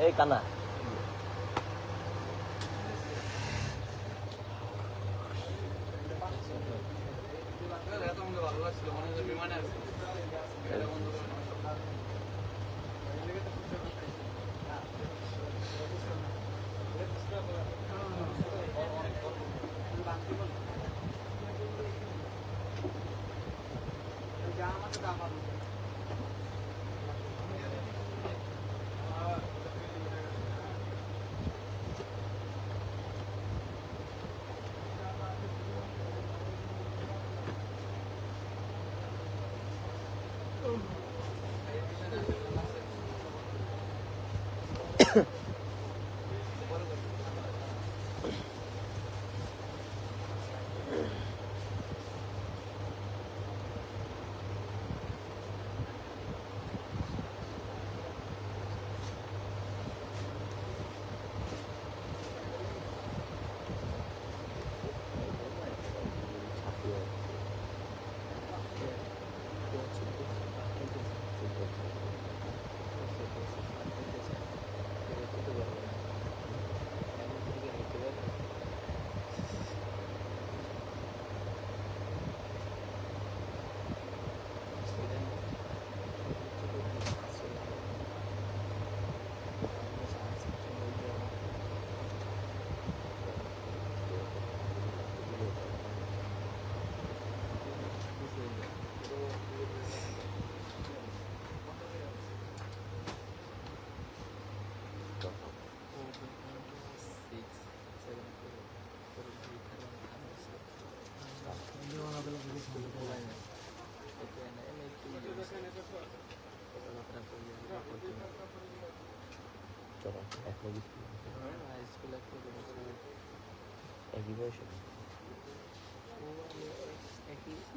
এই কানা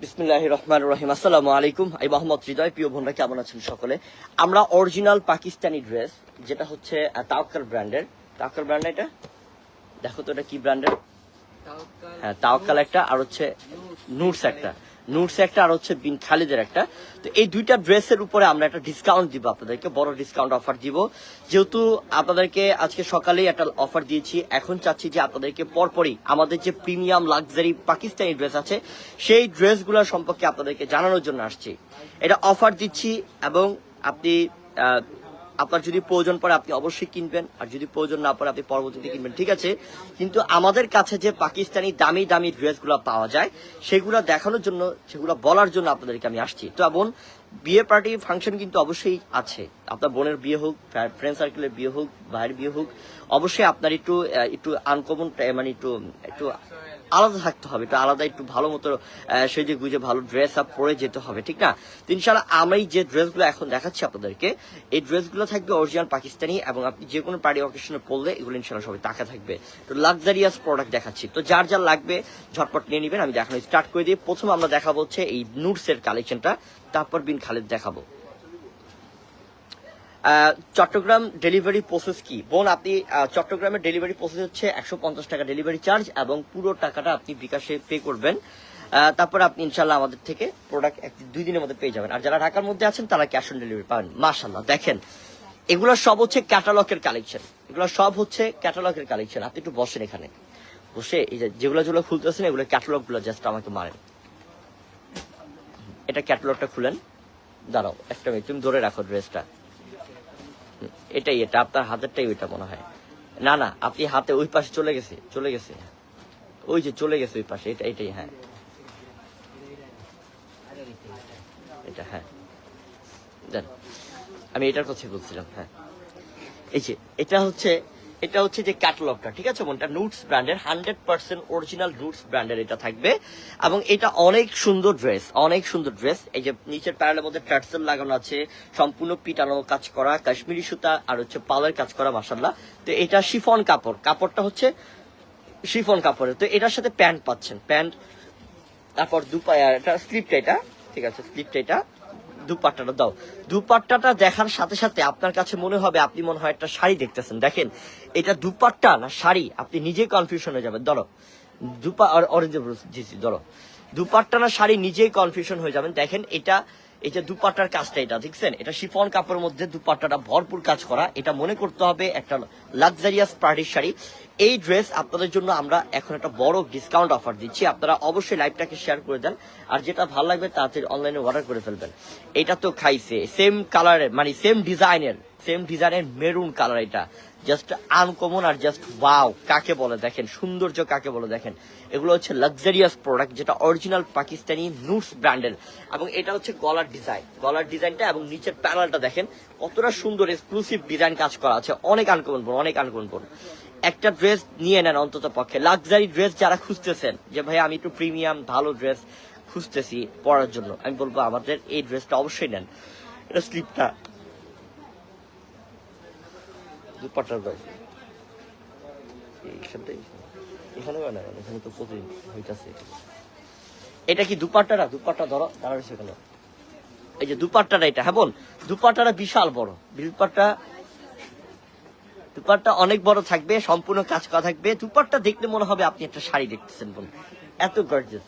বিসমিল্লাহ রহমান রহিম। আসসালামু আলাইকুম। এই মোহাম্মদ হৃদয়। প্রিয় বোনরা কেমন আছেন সকলে? আমরা অরিজিনাল পাকিস্তানি ড্রেস যেটা হচ্ছে তাওকাল ব্র্যান্ডের। তাওকাল ব্র্যান্ড এটা? দেখো তো এটা কি ব্র্যান্ডের? হ্যাঁ তাওকাল একটা আর হচ্ছে নুটস একটা। নুটস একটা আর হচ্ছে বিন খালিদের একটা। তো এই দুইটা ড্রেসের উপরে আমরা একটা ডিসকাউন্ট দিব আপনাদেরকে, বড় ডিসকাউন্ট অফার দিব। যেহেতু আপনাদেরকে আজকে সকালেই একটা অফার দিয়েছি, এখন চাচ্ছি যে আপনাদেরকে পরপরই আমাদের যে প্রিমিয়াম লাক্সারি পাকিস্তানি ড্রেস আছে, সেই ড্রেসগুলো সম্পর্কে আপনাদেরকে জানানোর জন্য আসছি। এটা অফার দিচ্ছি এবং আপনি আপনার যদি প্রয়োজন পড়ে আপনি অবশ্যই কিনবেন, আর যদি প্রয়োজন না পড়ে আপনি পরবর্তীতে কিনবেন, ঠিক আছে? কিন্তু আমাদের কাছে যে পাকিস্তানি দামি দামি ড্রেসগুলো পাওয়া যায়, সেগুলো দেখানোর জন্য, সেগুলো বলার জন্য আপনাদেরকে আমি আসছি। তো বোন বিয়ে পার্টি, ফাংশন কিন্তু অবশ্যই আছে। আপনার বোনের বিয়ে হোক, ফ্রেন্ড সার্কেলের বিয়ে হোক, ভাইয়ের বিয়ে হোক, অবশ্যই আপনার একটু একটু আনকমন মানে একটু একটু আলাদা থাকতে হবে, একটু আলাদা, একটু ভালো মতো সেজে গুজে ভালো ড্রেস আপ পরে যেতে হবে, ঠিক না? তো ইনশাল্লাহ আমি যে ড্রেসগুলো এখন দেখাচ্ছি আপনাদেরকে, এই ড্রেসগুলো থাকবে অরিজিনাল পাকিস্তানি এবং আপনি যে কোনো পার্টি অকেশনে পড়লে এগুলো ইনশাল্লাহ সবাই টাকা থাকবে। তো লাক্সারিয়াস প্রোডাক্ট দেখাচ্ছি। তো যার যার লাগবে, ঝটপট নিয়ে নেবেন, আমি দেখানো স্টার্ট করে দিই। প্রথম আমরা দেখাবো হচ্ছে এই নুটসের কালেকশনটা তারপর বিন খালেদ দেখাবো। চট্টগ্রাম ডেলিভারি প্রসেস কি? বোন, আপনি চট্টগ্রামের ডেলিভারি প্রসেস হচ্ছে একশো পঞ্চাশ টাকা ডেলিভারি চার্জ এবং পুরো টাকাটা আপনি বিকাশে পে করবেন। তারপর আপনি ইনশাল্লাহ আমাদের থেকে প্রোডাক্ট দুই দিনের মধ্যে পেয়ে যাবেন। আর যারা ঢাকার মধ্যে আছেন, তারা ক্যাশ অন ডেলিভারি পাবেন। মাশাল্লাহ দেখেন, এগুলো সব হচ্ছে ক্যাটালগের কালেকশন এগুলো সব হচ্ছে ক্যাটালগের কালেকশন আপনি একটু বসেন এখানে। বসে এই যেগুলো যেগুলো খুলতেছেন, এগুলো ক্যাটালগগুলো জাস্ট আমাকে মারেন। এটা ক্যাটালগটা খুলেন। দাঁড়াও, একটা মিনিট, তুমি ধরে রাখো ড্রেসটা এটাই এটা, আপনার হাতেরটাই ওইটা মনে হয়। না না, আপনি হাতে ওই পাশে চলে গেছে চলে গেছে। ওই যে চলে গেছে ওই পাশে, এটা, এটাই হ্যাঁ। এটা হ্যাঁ। আমি এটার কথা বলছিলাম হ্যাঁ। এই যে, এটা হচ্ছে এটা হচ্ছে যে ক্যাটালগটা, ঠিক আছে মনটা নুটস ব্র্যান্ডের হান্ড্রেড পার্সেন্ট অরিজিনাল নুটস ব্র্যান্ডের এটা থাকবে। এবং এটা অনেক সুন্দর ড্রেস অনেক সুন্দর ড্রেস এই যে নিচের প্যানেলের মধ্যে ট্যাটসেল লাগানো আছে, সম্পূর্ণ পিটানো কাজ করা, কাশ্মীরি সুতা আর হচ্ছে পালের কাজ করা মাসাল্লাহ তো এটা শিফন কাপড়, কাপড়টা হচ্ছে শিফন কাপড়ের। তো এটার সাথে প্যান্ট পাচ্ছেন, প্যান্ট, তারপর দুপায়া, এটা স্লিপটা এটা, ঠিক আছে স্লিপটা এটা। দুপাট্টাটা দাও। দুপাট্টাটা দেখার সাথে সাথে আপনার কাছে মনে হবে আপনি মনে হয় একটা শাড়ি দেখতেছেন। দেখেন, এটা দুপাট্টা না শাড়ি? আপনি নিজে কনফিউশন হয়ে যাবেন। ধরো, দুপা অরেঞ্জ জি জি, ধরো। দুপাট্টা না শাড়ি, নিজেই কনফিউশন হয়ে যাবেন। দেখেন, এটা এই যে দুপাট্টার কাজটা এটা, দেখছেন? এটা শিফন কাপড়ের মধ্যে দুপাট্টাটা ভরপুর কাজ করা। এটা মনে করতে হবে একটা লাক্সারিয়াস পার্টির শাড়ি। এই ড্রেস আপনাদের জন্য আমরা এখন একটা বড় ডিসকাউন্ট অফার দিচ্ছি। আপনারা অবশ্যই লাইভটাকে শেয়ার করে দেন। আর যেটা ভালো লাগবে, তাড়াতাড়ি অনলাইনে অর্ডার করে ফেলবেন। এটা তো খাইছে। সেম কালারের মানে সেম ডিজাইনের সেম ডিজাইনের মেরুন কালার এটা। জাস্ট আনকমন আর জাস্ট ওয়াও কাকে বলে দেখেন, সৌন্দর্য কাকে বলে দেখেন। এগুলো হচ্ছে লাক্সারিয়াস প্রোডাক্ট যেটা অরিজিনাল পাকিস্তানি নুটস ব্র্যান্ডের। এবং এটা হচ্ছে গলার ডিজাইন গলার ডিজাইনটা এবং নিচের প্যানেলটা দেখেন, কতটা সুন্দর এক্সক্লুসিভ ডিজাইন কাজ করা আছে। অনেক আনকমন অনেক আনকমন একটা ড্রেস নিয়ে নেন অন্তত পক্ষে। লাক্সারি ড্রেস যারা খুঁজতেছেন, যে ভাই আমি একটু প্রিমিয়াম ভালো ড্রেস খুঁজতেছি পরার জন্য, আমি বলব আমাদের এই ড্রেসটা অবশ্যই নেন। এটা স্লিপটা দুপাটার গাছ এইখানটাই। এখানে না এখানে তো প্রতিদিন হইতাছে এটা কি দুপাট্টারা দুপাট্টা ধরো দাঁড়াচ্ছে কেন এই যে দুপাট্টাটা এটা হ্যাঁ বোন? দুপাট্টাটা বিশাল বড়। দুপাট্টা দুপাট্টা অনেক বড় থাকবে, সম্পূর্ণ কাজ করা থাকবে। দুপাট্টা দেখলে মনে হবে আপনি একটা শাড়ি দেখতেছেন বোন। এত গর্জেস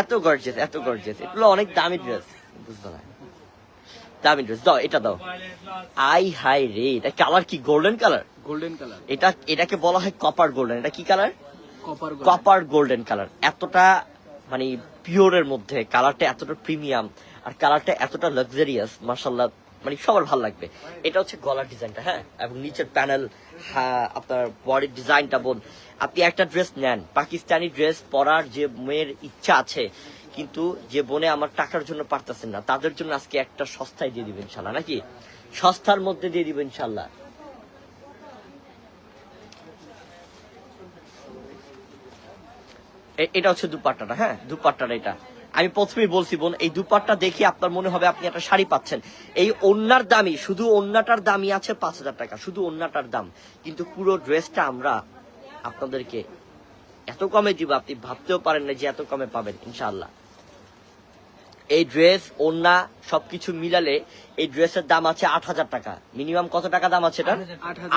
এত গর্জেস এত গর্জেস এগুলো অনেক দামি ড্রেস বুঝতে না? দামি ড্রেস দাও এটা দাও। আই হাই রে এটা কালার কি? গোল্ডেন কালার গোল্ডেন কালার এটা এটাকে বলা হয় কপার গোল্ডেন এটা কি colour copper copper golden colour এতটা মানে পিওরের মধ্যে কালারটা এতটা প্রিমিয়াম আর কালারটা এতটা লাক্সারিয়াস মার্শাল্লাহ মানে সবার ভালো লাগবে। এটা হচ্ছে গলার ডিজাইনটা হ্যাঁ? এবং নিচের প্যানেল হ্যাঁ আপনার বডির ডিজাইনটা বোন। আপনি একটা ড্রেস নেন পাকিস্তানি ড্রেস পরার যে মেয়ের ইচ্ছা আছে কিন্তু যে বোনে আমার টাকার জন্য পারতেছেন না, তাদের জন্য আজকে একটা সস্তায় দিয়ে দিবেন ইনশাল্লাহ নাকি? সস্তার মধ্যে দিয়ে দিবেন ইনশাল্লাহ এটা হচ্ছে দুপাট্টাটা হ্যাঁ? দুপাট্টাটা এটা। আমি প্রথমেই বলছি, বোন, এই দুপাট্টা দেখে আপনার মনে হবে আপনি একটা শাড়ি পাচ্ছেন। এই ওন্নার দামই, শুধু ওন্নাটার দামই আছে পাঁচ হাজার টাকা, শুধু ওন্নাটার দাম। কিন্তু পুরো ড্রেসটা আমরা আপনাদেরকে এত কমে দিব আপনি ভাবতেও পারেন না যে এত কমে পাবেন ইনশাল্লাহ এই ড্রেস ওন্না সবকিছু মিলালে এই ড্রেসের দাম আছে আট হাজার টাকা। মিনিমাম কত টাকা দাম আছে এটা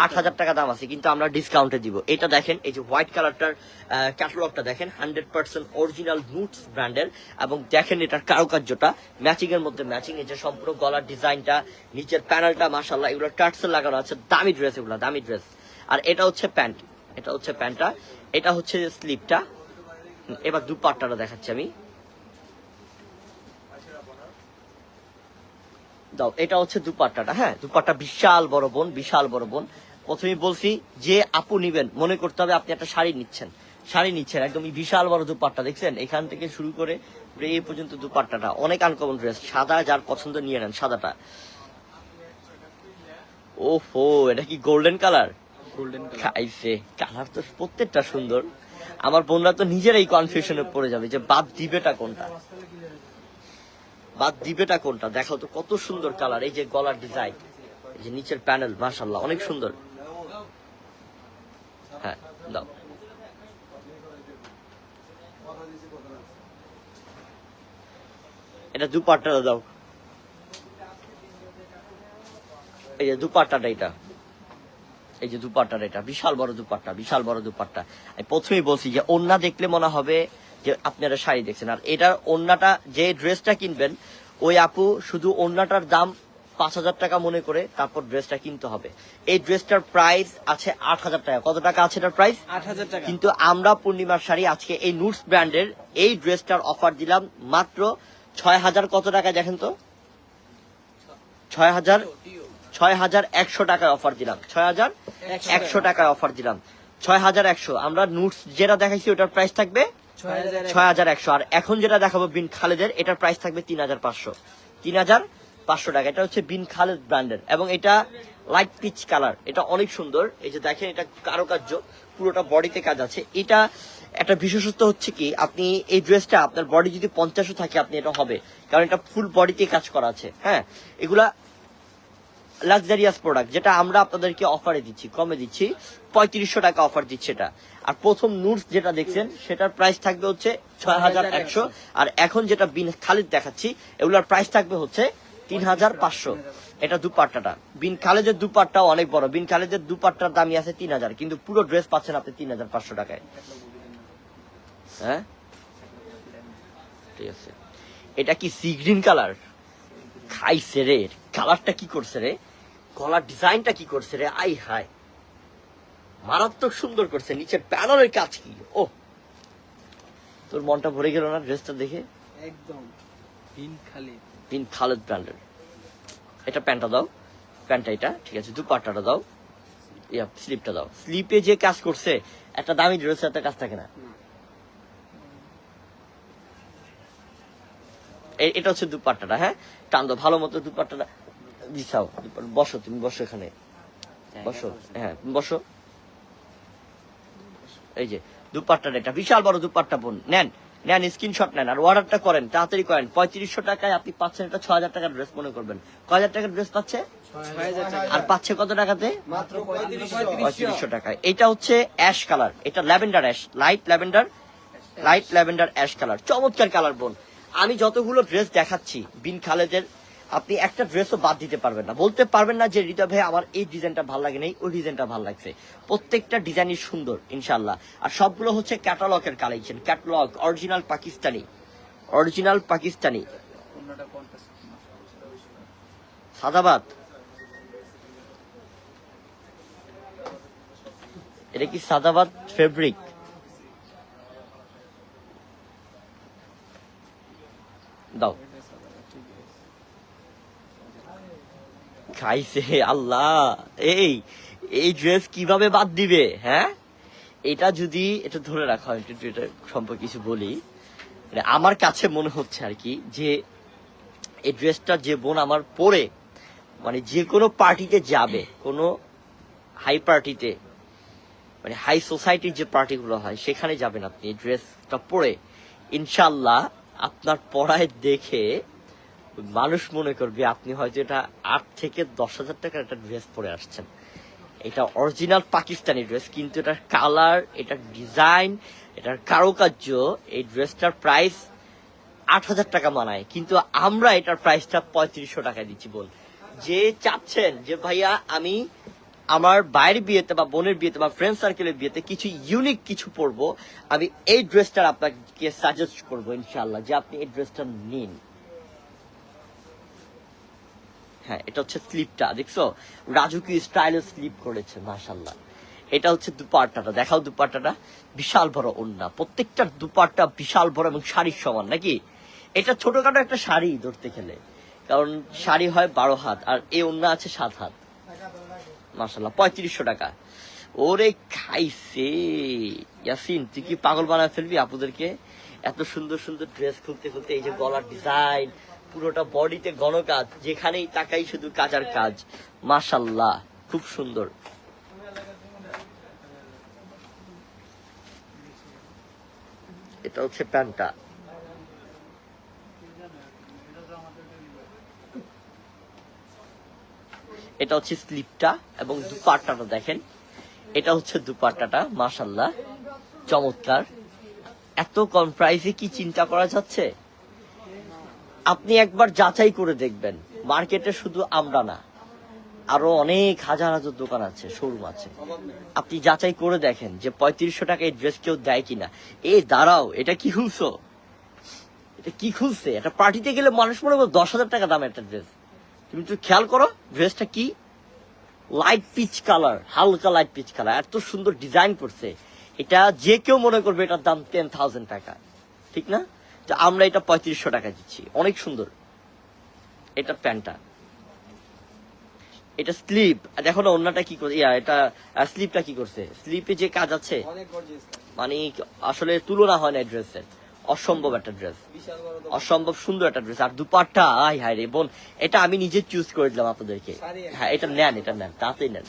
আট হাজার টাকা। দাম আছে কিন্তু আমরা ডিসকাউন্টে দিব। এটা দেখেন এই যে হোয়াইট কালারটার ক্যাটালগটা দেখেন হান্ড্রেড পার্সেন্ট অরিজিনাল নুটস ব্র্যান্ডের এবং দেখেন এটার কারুকার্যটা ম্যাচিং এর মধ্যে ম্যাচিং এই যে সম্পূর্ণ গলার ডিজাইনটা নিচের প্যানেলটা মাসাল্লাহ এগুলো টার্সেল লাগানো আছে দামি ড্রেস এগুলো দামি ড্রেস আর এটা হচ্ছে প্যান্ট। এটা হচ্ছে প্যান্টটা। এটা হচ্ছে স্লিপটা। এবার দুপাট্টাটা দেখাচ্ছি আমি। দাও, এটা হচ্ছে দুপাট্টাটা হ্যাঁ? দুপাট্টা বিশাল বড় বোন, বিশাল বড় বোন। প্রথমেই বলছি, যে আপু নিবেন, মনে করতে হবে আপনি একটা শাড়ি নিচ্ছেন। শাড়ি নিচ্ছেন, একদম বিশাল বড় দুপাট্টা, দেখছেন? এখান থেকে শুরু করে এই পর্যন্ত দুপাট্টাটা। অনেক আনকমন ড্রেস সাদা যার পছন্দ নিয়ে নেন, সাদাটা। ওহো, এটা কি গোল্ডেন কালার খাইছে কালার তো প্রত্যেকটা সুন্দর। আমার বোনরা তো নিজেরাই কনফিউশনে পড়ে যাবে যে, বাদ দিবেটা কোনটা? বাদ দিবেটা কোনটা? দেখো তো কত সুন্দর কালার এই যে গলার ডিজাইন এই যে নিচের প্যানেল মাশাল্লাহ অনেক সুন্দর। হ্যাঁ দাও। এটা দুপাট্টাটা দাও। এই যে দুপাট্টাটা এটা। এই যে দুপাট্টার এটা বিশাল বড় দুপাট্টা বিশাল বড় দুপাট্টা। আমি প্রথমেই বলছি যে ওন্না দেখলে মনে হবে যে আপনারা শাড়ি দেখছেন। আর এটার ওন্নাটা যে ড্রেসটা কিনবেন ওই আপু শুধু ওন্নাটার দাম পাঁচ হাজার টাকা মনে করে তারপর ড্রেসটা কিনতে হবে। এই ড্রেসটার প্রাইস আছে আট হাজার টাকা। কত টাকা আছে এটার প্রাইস আট হাজার টাকা। কিন্তু আমরা পূর্ণিমার শাড়ি আজকে এই নুটস ব্র্যান্ডের এই ড্রেসটার অফার দিলাম মাত্র ছয় হাজার কত টাকা দেখেন তো? ছয় হাজার ছয় হাজার একশো টাকায় অফার দিলাম। ছয় হাজার একশো টাকায় অফার দিলাম। ছয় হাজার একশো। আমরা নুটস যেটা দেখাইছি ওটার প্রাইস থাকবে ছয় হাজার একশো। আর এখন যেটা দেখাবো বিন খালেদের এটার প্রাইস থাকবে তিন হাজার পাঁচশো। তিন হাজার পাঁচশো টাকা। এটা হচ্ছে বিন খালেদ ব্র্যান্ডের এবং এটা লাইট পিচ কালার এটা অনেক সুন্দর। এই যে দেখেন এটা কারুকার্য। পুরোটা বডিতে কাজ আছে। এটা একটা বিশেষত্ব হচ্ছে কি আপনি এই ড্রেসটা আপনার বডি যদি পঞ্চাশও থাকে আপনি এটা হবে। কারণ এটা ফুল বডিতে কাজ করা আছে। হ্যাঁ? এগুলা লাক্সারিয়াস প্রোডাক্ট যেটা আমরা আপনাদেরকে অফারে দিচ্ছি, কমে দিচ্ছি। পঁয়ত্রিশশো টাকা অফার দিচ্ছে এটা। আর প্রথম নুডস যেটা দেখছেন, সেটার প্রাইস থাকবে হচ্ছে ছয় হাজার একশো। আর এখন যেটা বিন খালিদ দেখাচ্ছি, এগুলোর প্রাইস থাকবে হচ্ছে তিন হাজার পাঁচশো। এটা দুপাট্টাটা। বিন খালেদের দুপাট্টাও অনেক বড়। বিন খালেদের দুপাট্টার দামই আছে তিন হাজার কিন্তু পুরো ড্রেস পাচ্ছেন আপনি তিন হাজার পাঁচশো টাকায়। হ্যাঁ? ঠিক আছে। এটা কি সি গ্রিন কালার খাইছে রে। কালারটা কি করছে রে? গলার ডিজাইনটা কি করছে রে? আই হাই মারাত্মক সুন্দর করছে। নিচের প্যানেলের কাজ কি? ও তোর মনটা ভরে গেল না ড্রেসটা দেখে? একদম। বিন খালি। বিন খালেদ ব্র্যান্ডের এটা প্যান্টটা দাও। প্যান্টটা এটা। ঠিক আছে দুপাট্টাটা দাও। ইয়া স্লিপটা দাও। স্লিপে যে কাজ করছে একটা দামি ড্রেসের একটা কাজ থাকে না। এটা হচ্ছে দুপাট্টাটা হ্যাঁ? টান দাও ভালো মতো দুপাট্টাটা। দুপাট্টা- বসো তুমি বসো এখানে। বসো হ্যাঁ তুমি বসো। এই যে দুপাট্টাটা এটা বিশাল বড় দুপাট্টা বোন। নেন নেন স্ক্রিনশট নেন আর অর্ডারটা করেন তাড়াতাড়ি করেন। পঁয়ত্রিশশো টাকায় আপনি পাচ্ছেন এটা ছ হাজার টাকার ড্রেস মনে করবেন। ক হাজার টাকার ড্রেস পাচ্ছে? ছয় আর পাচ্ছে কত টাকাতে? পঁয়ত্রিশশো। টাকায় এটা হচ্ছে অ্যাশ কালার এটা lavender ash light lavender light lavender ash colour চমৎকার কালার বোন। আমি যতগুলো ড্রেস দেখাচ্ছি বিন খালেদের আপনি একটা ড্রেসও বাদ দিতে পারবেন না। বলতে পারবেন না যে হৃদয় ভাই, আমার এই ডিজাইনটা ভালো লাগে নাই, ওই ডিজাইনটা ভালো লাগছে। প্রত্যেকটা ডিজাইনই সুন্দর ইনশাল্লাহ আর সবগুলো হচ্ছে ক্যাটালগের collection catalogue original Pakistani. Original Pakistani. সাদাবাদ। এটা কি সাদাবাদ ফেব্রিক দাও। খাইছে আল্লাহ। এই এই ড্রেস কীভাবে বাদ দিবে হ্যাঁ? এটা যদি, এটা ধরে রাখা হয় এটা সম্পর্কে কিছু বলি। মানে আমার কাছে মনে হচ্ছে আর কি, যে এই ড্রেসটা যে বোন আমার পরে মানে যে কোনো পার্টিতে যাবে, কোনো হাই পার্টিতে মানে হাই সোসাইটির যে পার্টিগুলো হয়, সেখানে যাবেন আপনি এই ড্রেসটা পরে। ইনশাল্লাহ আপনার পড়ায় দেখে মানুষ মনে করবে আপনি হয়তো এটা আট থেকে দশ হাজার টাকার একটা ড্রেস পরে আসছেন। এটা অরিজিনাল পাকিস্তানি ড্রেস কিন্তু এটার কালার এটার ডিজাইন এটার কারুকার্য, এই ড্রেসটার প্রাইস আট হাজার টাকা মানায়। কিন্তু আমরা এটার প্রাইসটা পঁয়ত্রিশশো টাকা দিচ্ছি বল যে চাচ্ছেন যে, ভাইয়া, আমি আমার বাইরের বিয়েতে বা বোনের বিয়েতে বা ফ্রেন্ড সার্কেলের বিয়েতে কিছু ইউনিক কিছু পরবো, আমি এই ড্রেসটার আপনাকে সাজেস্ট করব ইনশাল্লাহ যে আপনি এই ড্রেসটা নিন। হ্যাঁ এটা হচ্ছে স্লিপটা, দেখছ? রাজুকি স্টাইলে স্লিপ করেছে মাশাল্লাহ এটা হচ্ছে দুপাট্টাটা, দেখাও দুপাট্টাটা। বিশাল বড় ওন্না দুপাট্টা বিশাল বড় এবং শাড়ির সমান, নাকি? এটা ছোটখাটো একটা শাড়ি ধরতে কারণ শাড়ি হয় বারো হাত, আর এই ওন্না আছে সাত হাত। মাশাল্লাহ পঁয়ত্রিশশো টাকা। ওরে খাইছে, ইয়াসিন, তুই কি পাগল বানায় ফেলবি আপুদেরকে? এত সুন্দর সুন্দর ড্রেস খুলতে খুলতে এই যে গলার ডিজাইন পুরোটা বডিতে গণকাজ, যেখানেই তাকাই শুধু কাজার কাজ। মাশাল্লাহ খুব সুন্দর। এটা হচ্ছে প্যান্টটা। এটা হচ্ছে স্লিপটা এবং দুপাট্টাটা দেখেন। এটা হচ্ছে দুপাট্টাটা মাশাল্লাহ চমৎকার। এত কম প্রাইসে কি চিন্তা করা যাচ্ছে? আপনি একবার যাচাই করে দেখবেন। মার্কেটে শুধু আমরা না, আরও অনেক হাজার হাজার দোকান আছে শোরুম আছে। আপনি যাচাই করে দেখেন যে পঁয়ত্রিশশো টাকা এই ড্রেস কেউ দেয় কিনা। এ, দাঁড়াও, এটা কি খুলছো? এটা কি খুলছে? এটা পার্টিতে গেলে মানুষ মনে করো দশ হাজার টাকা দাম একটা ড্রেস তুমি একটু খেয়াল করো ড্রেসটা কি? লাইট পিচ কালার হালকা লাইট পিচ কালার এত সুন্দর ডিজাইন করছে। এটা যে কেউ মনে করবে এটার দাম টেন থাউজেন্ড টাকা। ঠিক না? তো আমরা এটা পঁয়ত্রিশশো টাকা দিচ্ছি। অনেক সুন্দর। এটা প্যান্টটা। এটা স্লিপ। দেখো না অন্যটা কি করে ইয়া এটা স্লিপটা কি করছে? স্লিপে যে কাজ আছে মানে আসলে তুলনা হয় না ড্রেসের। অসম্ভব একটা ড্রেস। অসম্ভব সুন্দর একটা ড্রেস। আর দুপাট্টা আই হায় রে বোন এটা আমি নিজে চুজ করে দিলাম আপনাদেরকে। হ্যাঁ এটা নেন এটা নেন তাতেই নেন।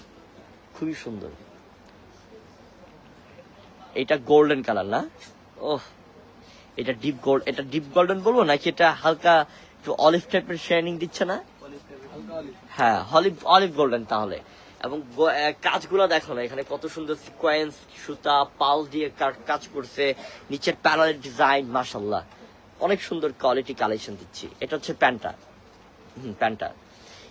খুবই সুন্দর। এটা গোল্ডেন কালার না? ওহ এটা ডিপ গোল্ড এটা ডিপ গোল্ডেন বলব নাকি এটা হালকা একটু অলিভ টাইপের শাইনিং দিচ্ছে না? হ্যাঁ অলিভ অলিভ গোল্ডেন তাহলে। এবং কাজগুলো দেখো না, এখানে কত সুন্দর সিকোয়েন্স সুতা, পাল দিয়ে কাজ করছে, নিচের প্যানেলের ডিজাইন মাশাল্লাহ অনেক সুন্দর কোয়ালিটি কালেকশন দিচ্ছি। এটা হচ্ছে প্যান্টটা হুম প্যান্টটা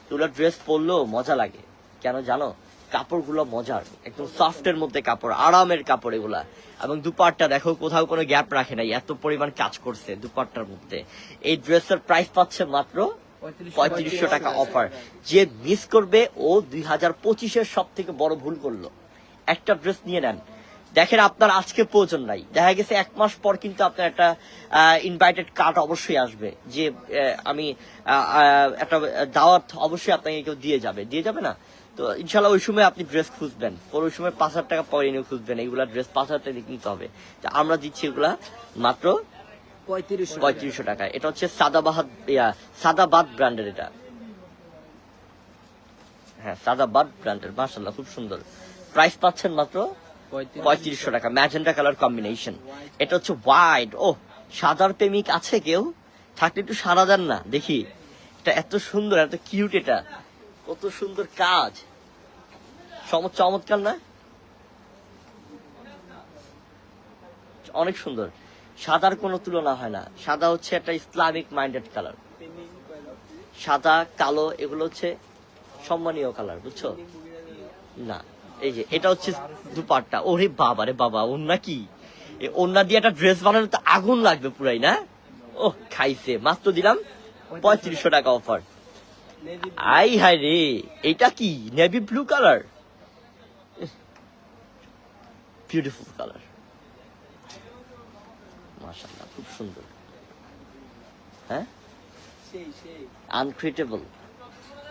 এগুলো ড্রেস পরলেও মজা লাগে। কেন জানো? কাপড়গুলো মজার একদম সফটের মধ্যে কাপড় আরামের কাপড় এগুলা। এবং দুপাটটা দেখো কোথাও কোনো গ্যাপ রাখে নাই এত পরিমাণ কাজ করছে দুপাটটার মধ্যে। এই ড্রেসের প্রাইস পাচ্ছে মাত্র পঁয়ত্রিশশো টাকা অফার যে মিস করবে ও দুই হাজার পঁচিশের সব থেকে বড় ভুল করল। একটা ড্রেস নিয়ে নেন। দেখেন আপনার আজকে প্রয়োজন নাই। দেখা গেছে এক মাস পর কিন্তু আপনার একটা ইনভাইটেড কার্ড অবশ্যই আসবে। যে আমি একটা দাওয়াত অবশ্যই আপনাকে কেউ দিয়ে যাবে। দিয়ে যাবে না? তো ইনশাল্লাহ ওই সময় আপনি ড্রেস খুঁজবেন। পর ওই সময় পাঁচ হাজার টাকা পরে নিয়ে খুঁজবেন। এইগুলা ড্রেস পাঁচ হাজার টাকা কিনতে হবে। আমরা দিচ্ছি এগুলা মাত্র পঁয়ত্রিশশো টাকা। এটা হচ্ছে সাদাবাহাদ সাদাবাদ ব্র্যান্ডের এটা। হ্যাঁ সাদাবাদ ব্র্যান্ডের। মাসাল্লাহ খুব সুন্দর। প্রাইস পাচ্ছেন মাত্র পঁয়ত্রিশশো। টাকা। ম্যাজেন্টা কালার কম্বিনেশন এটা হচ্ছে হোয়াইট ও সাদার প্রেমিক আছে কেউ? থাকলে একটু সারা দেন না দেখি। এটা এত সুন্দর এত কিউট এটা। কত সুন্দর কাজ। চমৎকার না? অনেক সুন্দর। সাদার কোনো তুলনা হয় না। সাদা হচ্ছে একটা ইসলামিক মাইন্ডেড কালার সাদা, কালো, এগুলো হচ্ছে সম্মানীয় কালার বুঝছ? না, এই যে, এটা হচ্ছে দুপাট্টা। ওরে বাবা রে বাবা ওন্না কি? ওন্না দিয়ে একটা ড্রেস বানানো তো আগুন লাগবে পুরাই, না? ও খাইছে। মাত্র দিলাম পঁয়ত্রিশশো টাকা অফার আই হাই রে, এটা কি? Navy blue colour beautiful colour মাশাআল্লাহ খুব সুন্দর। হ্যাঁ? আনক্রিটেবল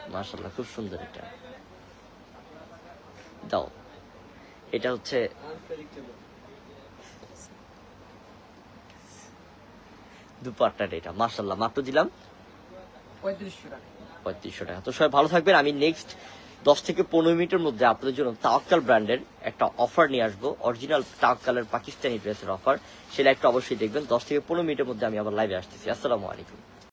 মাশাআল্লাহ খুব সুন্দর এটা। দাও। এটা হচ্ছে দুপাট্টাটা এটা। মাশাআল্লাহ মাত্র দিলাম? পঁয়ত্রিশশো টাকা। পঁয়ত্রিশশো টাকা। তো সবাই ভালো থাকবেন। আমি নেক্সট দশ থেকে পনেরো মিনিটের মধ্যে আপনাদের জন্য তাওয়াক্কাল ব্র্যান্ডের একটা অফার নিয়ে আসব। অরিজিনাল তাওয়াক্কালের পাকিস্তানি ড্রেসের অফার সেটা একটা অবশ্যই দেখবেন। দশ থেকে পনেরো মিনিটের মধ্যে আমি আবার লাইভে আসতেছি। আসসালামু আলাইকুম।